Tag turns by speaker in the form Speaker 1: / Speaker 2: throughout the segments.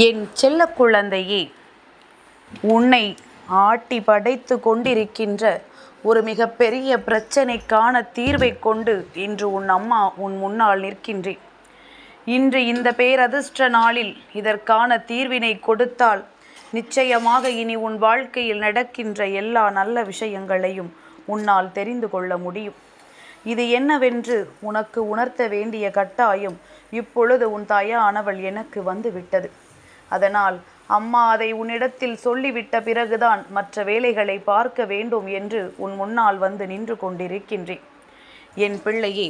Speaker 1: என் செல்ல குழந்தையே உன்னை ஆட்டி படைத்து கொண்டிருக்கின்ற ஒரு மிகப்பெரிய பிரச்சனைக்கான தீர்வை கொண்டு இன்று உன் அம்மா உன் முன்னால் நிற்கின்றேன். இன்று இந்த பேரதிர்ஷ்ட நாளில் இதற்கான தீர்வினை கொடுத்தால் நிச்சயமாக இனி உன் வாழ்க்கையில் நடக்கின்ற எல்லா நல்ல விஷயங்களையும் உன்னால் தெரிந்து கொள்ள முடியும். இது என்னவென்று உனக்கு உணர்த்த வேண்டிய கட்டாயம் இப்பொழுது உன் தாயானவள் எனக்கு வந்து விட்டது. அதனால் அம்மா அதை உன்னிடத்தில் சொல்லிவிட்ட பிறகுதான் மற்ற வேலைகளை பார்க்க வேண்டும் என்று உன் முன்னால் வந்து நின்று கொண்டிருக்கின்றேன். என் பிள்ளையே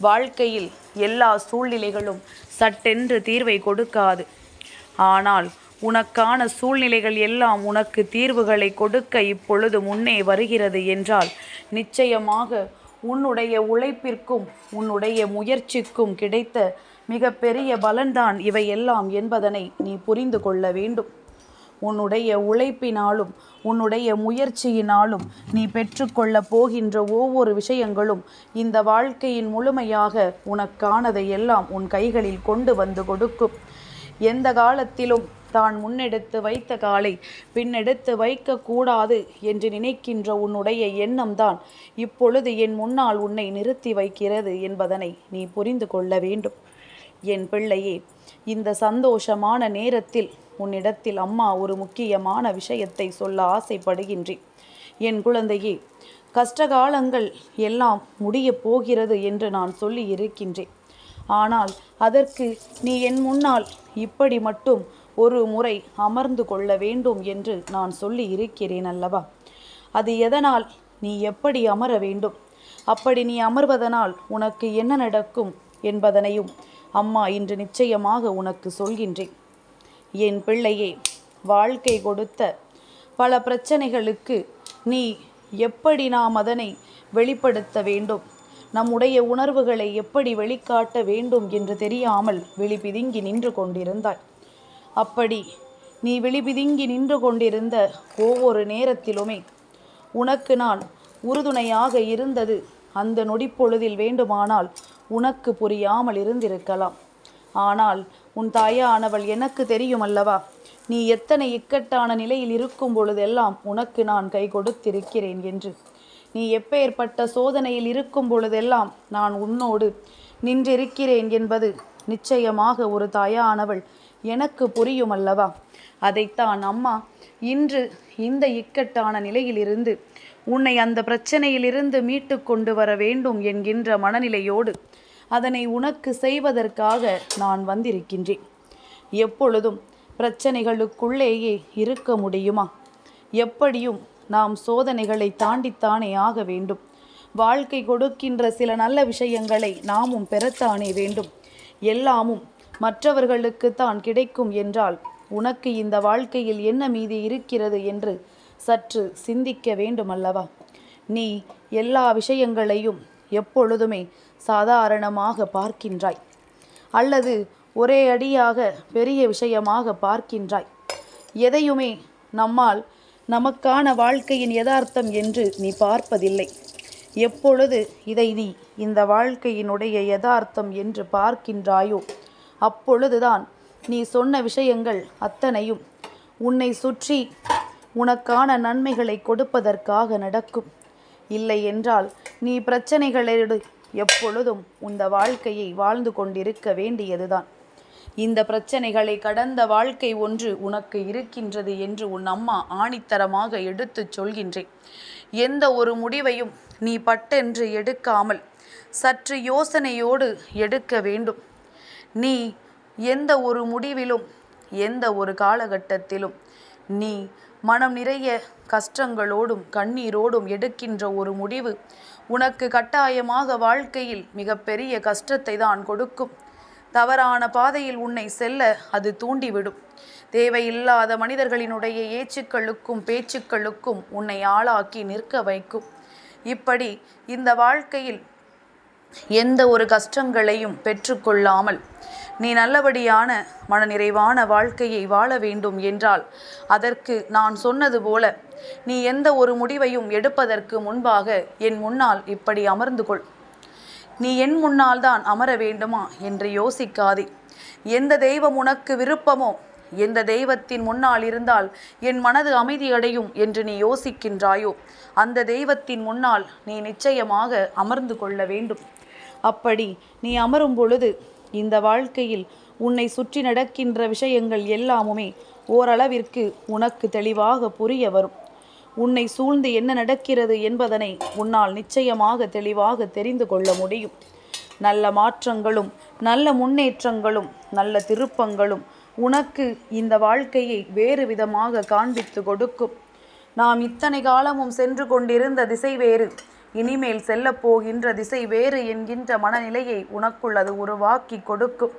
Speaker 1: வாழ்க்கையில் எல்லா சூழ்நிலைகளும் சட்டென்று தீர்வை கொடுக்காது. ஆனால் உனக்கான சூழ்நிலைகள் எல்லாம் உனக்கு தீர்வுகளை கொடுக்க இப்பொழுது முன்னே வருகிறது என்றால் நிச்சயமாக உன்னுடைய உழைப்பிற்கும் உன்னுடைய முயற்சிக்கும் கிடைத்த மிகப்பெரிய பலன்தான் இவையெல்லாம் என்பதனை நீ புரிந்து கொள்ள வேண்டும். உன்னுடைய உழைப்பினாலும் உன்னுடைய முயற்சியினாலும் நீ பெற்றுக்கொள்ளப் போகின்ற ஒவ்வொரு விஷயங்களும் இந்த வாழ்க்கையின் முழுமையாக உனக்கானதை எல்லாம் உன் கைகளில் கொண்டு வந்து கொடுக்கும். எந்த காலத்திலும் தான் முன்னெடுத்து வைத்த காலை பின்னெடுத்து வைக்கக்கூடாது என்று நினைக்கின்ற உன்னுடைய எண்ணம்தான் இப்பொழுது என் முன்னால் உன்னை நிறுத்தி வைக்கிறது என்பதனை நீ புரிந்து கொள்ள வேண்டும். என் பிள்ளையே இந்த சந்தோஷமான நேரத்தில் உன்னிடத்தில் அம்மா ஒரு முக்கியமான விஷயத்தை சொல்ல ஆசைப்படுகின்றேன். என் குழந்தையே கஷ்டகாலங்கள் எல்லாம் முடியப் போகிறது என்று நான் சொல்லி இருக்கின்றேன். ஆனால் அதற்கு நீ என் முன்னால் இப்படி மட்டும் ஒரு முறை அமர்ந்து கொள்ள வேண்டும் என்று நான் சொல்லி இருக்கிறேன் அல்லவா? அது எதனால் நீ எப்படி அமர வேண்டும்? அப்படி நீ அமர்வதனால் உனக்கு என்ன நடக்கும்? என்பதனையும் அம்மா இன்று நிச்சயமாக உனக்கு சொல்கின்றேன். என் பிள்ளையே வாழ்க்கை கொடுத்த பல பிரச்சனைகளுக்கு நீ எப்படி நாம் அதனை வெளிப்படுத்த வேண்டும்? நம்முடைய உணர்வுகளை எப்படி வெளிக்காட்ட வேண்டும் என்று தெரியாமல் வெளிபிதுங்கி நின்று கொண்டிருந்தாய் அப்படி நீ வெளிபிதுங்கி நின்று கொண்டிருந்த ஒவ்வொரு நேரத்திலுமே உனக்கு நான் உறுதுணையாக இருந்தது அந்த நொடிப்பொழுதில் வேண்டுமானால் உனக்கு புரியாமல் இருந்திருக்கலாம். ஆனால் உன் தாயானவள் எனக்கு தெரியும் அல்லவா நீ எத்தனை இக்கட்டான நிலையில் இருக்கும் பொழுதெல்லாம் உனக்கு நான் கை கொடுத்திருக்கிறேன் என்று. நீ எப்பேற்பட்ட சோதனையில் இருக்கும் பொழுதெல்லாம் நான் உன்னோடு நின்றிருக்கிறேன் என்பது நிச்சயமாக ஒரு தாயானவள் எனக்கு புரியும் அல்லவா அதைத்தான் அம்மா இன்று இந்த இக்கட்டான நிலையிலிருந்து உன்னை அந்த பிரச்சனையிலிருந்து மீட்டு கொண்டு வர வேண்டும் என்கின்ற மனநிலையோடு அதனை உனக்கு செய்வதற்காக நான் வந்திருக்கின்றேன். எப்பொழுதும் பிரச்சனைகளுக்குள்ளேயே இருக்க முடியுமா? எப்படியும் நாம் சோதனைகளை தாண்டித்தானே ஆக வேண்டும். வாழ்க்கை கொடுக்கின்ற சில நல்ல விஷயங்களை நாமும் பெறத்தானே வேண்டும். எல்லாமும் மற்றவர்களுக்கு தான் கிடைக்கும் என்றால் உனக்கு இந்த வாழ்க்கையில் என்ன மீதி இருக்கிறது என்று சற்று சிந்திக்க வேண்டுமல்லவா? நீ எல்லா விஷயங்களையும் எப்பொழுதுமே சாதாரணமாக பார்க்கின்றாய். அல்லது ஒரே அடியாக பெரிய விஷயமாக பார்க்கின்றாய். எதையுமே நம்மால் நமக்கான வாழ்க்கையின் யதார்த்தம் என்று நீ பார்ப்பதில்லை. எப்பொழுது இதை நீ இந்த வாழ்க்கையினுடைய யதார்த்தம் என்று பார்க்கின்றாயோ அப்பொழுதுதான் நீ சொன்ன விஷயங்கள் அத்தனையும் உன்னை சுற்றி உனக்கான நன்மைகளை கொடுப்பதற்காக நடக்கும். இல்லை என்றால் நீ பிரச்சனைகளோடு எப்பொழுதும் இந்த வாழ்க்கையை வாழ்ந்து கொண்டிருக்க வேண்டியதுதான். இந்த பிரச்சனைகளை கடந்த வாழ்க்கை ஒன்று உனக்கு இருக்கின்றது என்று உன் அம்மா ஆணித்தரமாக எடுத்துச் சொல்கின்றேன். எந்த ஒரு முடிவையும் நீ பட்டென்று எடுக்காமல் சற்று யோசனையோடு எடுக்க வேண்டும். நீ எந்த ஒரு முடிவிலும் எந்த ஒரு காலகட்டத்திலும் நீ மனம் நிறைய கஷ்டங்களோடும் கண்ணீரோடும் எடுக்கின்ற ஒரு முடிவு. உனக்கு கட்டாயமாக வாழ்க்கையில் மிகப்பெரிய கஷ்டத்தை தான் கொடுக்கும். தவறான பாதையில் உன்னை செல்ல அது தூண்டிவிடும். தேவையில்லாத மனிதர்களினுடைய ஏச்சுக்களுக்கும் பேச்சுக்களுக்கும் உன்னை ஆளாக்கி நிற்க வைக்கும். இப்படி இந்த வாழ்க்கையில் எந்த ஒரு கஷ்டங்களையும் பெற்றுக்கொள்ளாமல் நீ நல்லபடியான மனநிறைவான வாழ்க்கையை வாழ வேண்டும் என்றால் அதற்கு நான் சொன்னது போல நீ எந்த ஒரு முடிவையும் எடுப்பதற்கு முன்பாக என் முன்னால் இப்படி அமர்ந்து கொள். நீ என் முன்னால் தான் அமர வேண்டுமா என்று யோசிக்காதே. எந்த தெய்வம் உனக்கு விருப்பமோ எந்த தெய்வத்தின் முன்னால் இருந்தால் என் மனது அமைதியடையும் என்று நீ யோசிக்கின்றாயோ அந்த தெய்வத்தின் முன்னால் நீ நிச்சயமாக அமர்ந்து கொள்ள வேண்டும். அப்படி நீ அமரும் பொழுது இந்த வாழ்க்கையில் உன்னை சுற்றி நடக்கின்ற விஷயங்கள் எல்லாமுமே ஓரளவிற்கு உனக்கு தெளிவாக புரிய வரும். உன்னை சூழ்ந்து என்ன நடக்கிறது என்பதனை உன்னால் நிச்சயமாக தெளிவாக தெரிந்து கொள்ள முடியும். நல்ல மாற்றங்களும் நல்ல முன்னேற்றங்களும் நல்ல திருப்பங்களும் உனக்கு இந்த வாழ்க்கையை வேறு விதமாக காண்பித்து கொடுக்கும். நாம் இத்தனை காலமும் சென்று கொண்டிருந்த திசை வேறு. இனிமேல் செல்லப் போகின்ற திசை வேறு என்கின்ற மனநிலையை உனக்குள் அது உருவாக்கி கொடுக்கும்.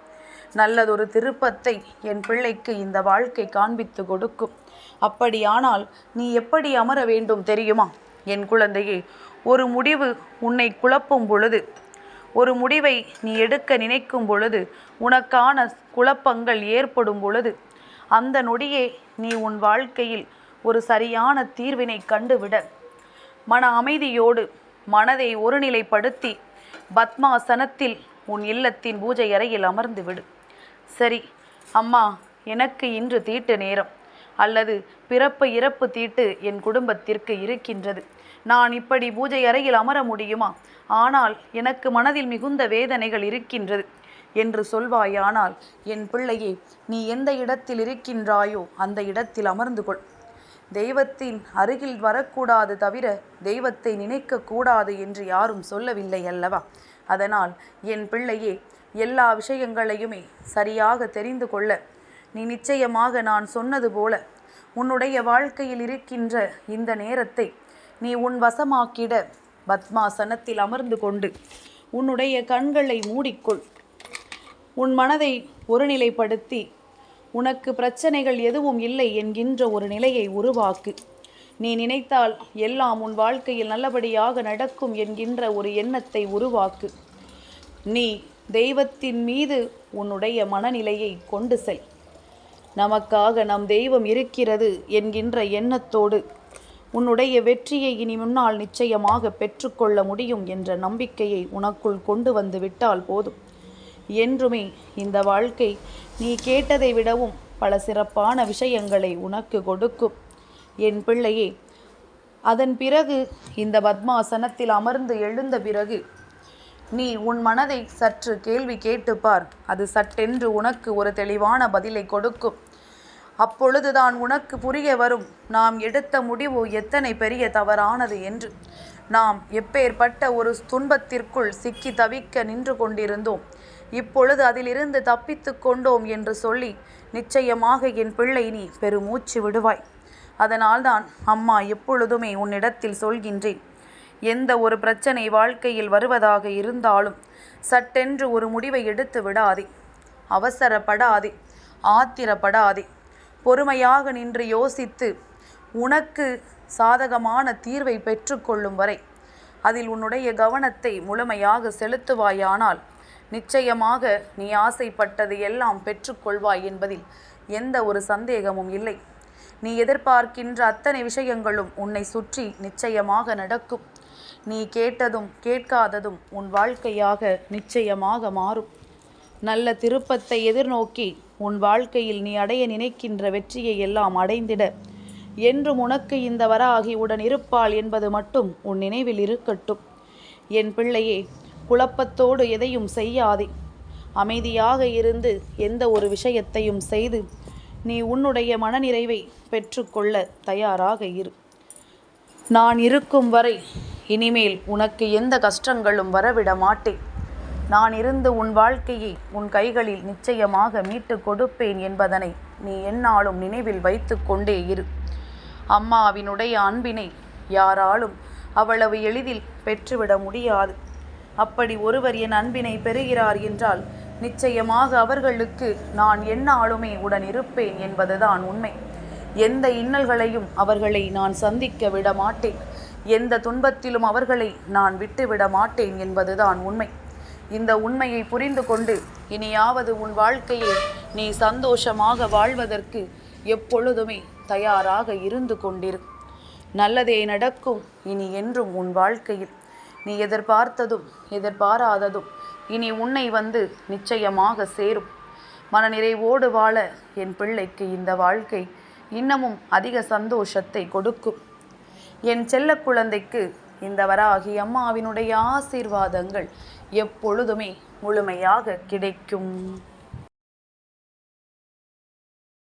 Speaker 1: நல்லதொரு திருப்பத்தை என் பிள்ளைக்கு இந்த வாழ்க்கை காண்பித்து கொடுக்கும். அப்படியானால் நீ எப்படி அமர வேண்டும் தெரியுமா? என் குழந்தையே ஒரு முடிவு உன்னை குழப்பும் பொழுது ஒரு முடிவை நீ எடுக்க நினைக்கும் பொழுது உனக்கான குழப்பங்கள் ஏற்படும் பொழுது அந்த நொடியே நீ உன் வாழ்க்கையில் ஒரு சரியான தீர்வினை கண்டுவிட மன அமைதியோடு மனதை ஒருநிலைப்படுத்தி பத்மாசனத்தில் உன் இல்லத்தின் பூஜை அறையில் அமர்ந்து விடு. சரி அம்மா எனக்கு இன்று தீட்டு நேரம். அல்லது பிறப்பு இறப்பு தீட்டு என் குடும்பத்திற்கு இருக்கின்றது. நான் இப்படி பூஜை அறையில் அமர முடியுமா? ஆனால் எனக்கு மனதில் மிகுந்த வேதனைகள் இருக்கின்றது என்று சொல்வாயானால் என் பிள்ளையே நீ எந்த இடத்தில் இருக்கின்றாயோ அந்த இடத்தில் அமர்ந்து கொள். தெய்வத்தின் அருகில் வரக்கூடாது தவிர தெய்வத்தை நினைக்கக்கூடாது என்று யாரும் சொல்லவில்லை அல்லவா? அதனால் என் பிள்ளையே எல்லா விஷயங்களையுமே சரியாக தெரிந்து கொள்ள நீ நிச்சயமாக நான் சொன்னது போல உன்னுடைய வாழ்க்கையில் இருக்கின்ற இந்த நேரத்தை நீ உன் வசமாக்கிட பத்மாசனத்தில் அமர்ந்து கொண்டு உன்னுடைய கண்களை மூடிக்கொள். உன் மனதை ஒருநிலைப்படுத்தி உனக்கு பிரச்சனைகள் எதுவும் இல்லை என்கின்ற ஒரு நிலையை உருவாக்கு. நீ நினைத்தால் எல்லாம் உன் வாழ்க்கையில் நல்லபடியாக நடக்கும் என்கின்ற ஒரு எண்ணத்தை உருவாக்கு. நீ தெய்வத்தின் மீது உன்னுடைய மனநிலையை கொண்டு செல். நமக்காக நம் தெய்வம் இருக்கிறது என்கின்ற எண்ணத்தோடு உன்னுடைய வெற்றியை இனி முன்னால் நிச்சயமாக பெற்றுக்கொள்ள முடியும் என்ற நம்பிக்கையை உனக்குள் கொண்டு வந்து விட்டால் போதும். என்றுமே இந்த வாழ்க்கை நீ கேட்டதை விடவும் பல சிறப்பான விஷயங்களை உனக்கு கொடுக்கும். என் பிள்ளையே அதன் பிறகு இந்த பத்மாசனத்தில் அமர்ந்து எழுந்த பிறகு நீ உன் மனதை சற்று கேள்வி கேட்டுப்பார் அது சட்டென்று உனக்கு ஒரு தெளிவான பதிலை கொடுக்கும். அப்பொழுதுதான் உனக்கு புரிய வரும் நாம் எடுத்த முடிவு எத்தனை பெரிய தவறானது என்று. நாம் எப்பேற்பட்ட ஒரு துன்பத்திற்குள் சிக்கி தவிக்க நின்று கொண்டிருந்தோம். இப்பொழுது அதிலிருந்து தப்பித்து கொண்டோம் என்று சொல்லி நிச்சயமாக என் பிள்ளை நீ பெருமூச்சு விடுவாய். அதனால்தான் அம்மா எப்பொழுதுமே உன்னிடத்தில் சொல்கின்றேன். எந்த ஒரு பிரச்சனை வாழ்க்கையில் வருவதாக இருந்தாலும் சட்டென்று ஒரு முடிவை எடுத்து விடாதே. அவசரப்படாதே. ஆத்திரப்படாதே. பொறுமையாக நின்று யோசித்து உனக்கு சாதகமான தீர்வை பெற்றுக்கொள்ளும் வரை அதில் உன்னுடைய கவனத்தை முழுமையாக செலுத்துவாயானால் நிச்சயமாக நீ ஆசைப்பட்டது எல்லாம் பெற்றுக்கொள்வாய் என்பதில் எந்த ஒரு சந்தேகமும் இல்லை. நீ எதிர்பார்க்கின்ற அத்தனை விஷயங்களும் உன்னை சுற்றி நிச்சயமாக நடக்கும். நீ கேட்டதும் கேட்காததும் உன் வாழ்க்கையாக நிச்சயமாக மாறும். நல்ல திருப்பத்தை எதிர்நோக்கி உன் வாழ்க்கையில் நீ அடைய நினைக்கின்ற வெற்றியை எல்லாம் அடைந்திட. என்றும் உனக்கு இந்த வராகி உடன் இருப்பாள் என்பது மட்டும் உன் நினைவில் இருக்கட்டும். என் பிள்ளையே குழப்பத்தோடு எதையும் செய்யாதே. அமைதியாக இருந்து எந்த ஒரு விஷயத்தையும் செய்து நீ உன்னுடைய மனநிறைவை பெற்றுக்கொள்ள தயாராக இரு. நான் இருக்கும் வரை இனிமேல் உனக்கு எந்த கஷ்டங்களும் வரவிட மாட்டேன் நான் இருந்து உன் வாழ்க்கையை உன் கைகளில் நிச்சயமாக மீட்டு கொடுப்பேன் என்பதனை நீ என்னாலும் நினைவில் வைத்து கொண்டே இரு. அம்மாவினுடைய அன்பினை யாராலும் அவ்வளவு எளிதில் பெற்றுவிட முடியாது. அப்படி ஒருவர் என் அன்பினை பெறுகிறார் என்றால் நிச்சயமாக அவர்களுக்கு நான் எந்நாளுமே உடன் இருப்பேன் என்பதுதான் உண்மை. எந்த இன்னல்களையும் அவர்களை நான் சந்திக்க விட மாட்டேன் எந்த துன்பத்திலும் அவர்களை நான் விட்டுவிட மாட்டேன் என்பதுதான் உண்மை. இந்த உண்மையை புரிந்து கொண்டு இனியாவது உன் வாழ்க்கையை நீ சந்தோஷமாக வாழ்வதற்கு எப்பொழுதுமே தயாராக இருந்து கொண்டிரு. நல்லதே நடக்கும் இனி என்றும் உன் வாழ்க்கையில். நீ எதிர்பார்த்ததும் எதிர்பாராததும் இனி உன்னை வந்து நிச்சயமாக சேரும். மனநிறைவோடு வாழ என் பிள்ளைக்கு இந்த வாழ்க்கை இன்னமும் அதிக சந்தோஷத்தை கொடுக்கும். என் செல்ல குழந்தைக்கு இந்த வராகி அம்மாவினுடைய ஆசீர்வாதங்கள் எப்பொழுதுமே முழுமையாக கிடைக்கும்.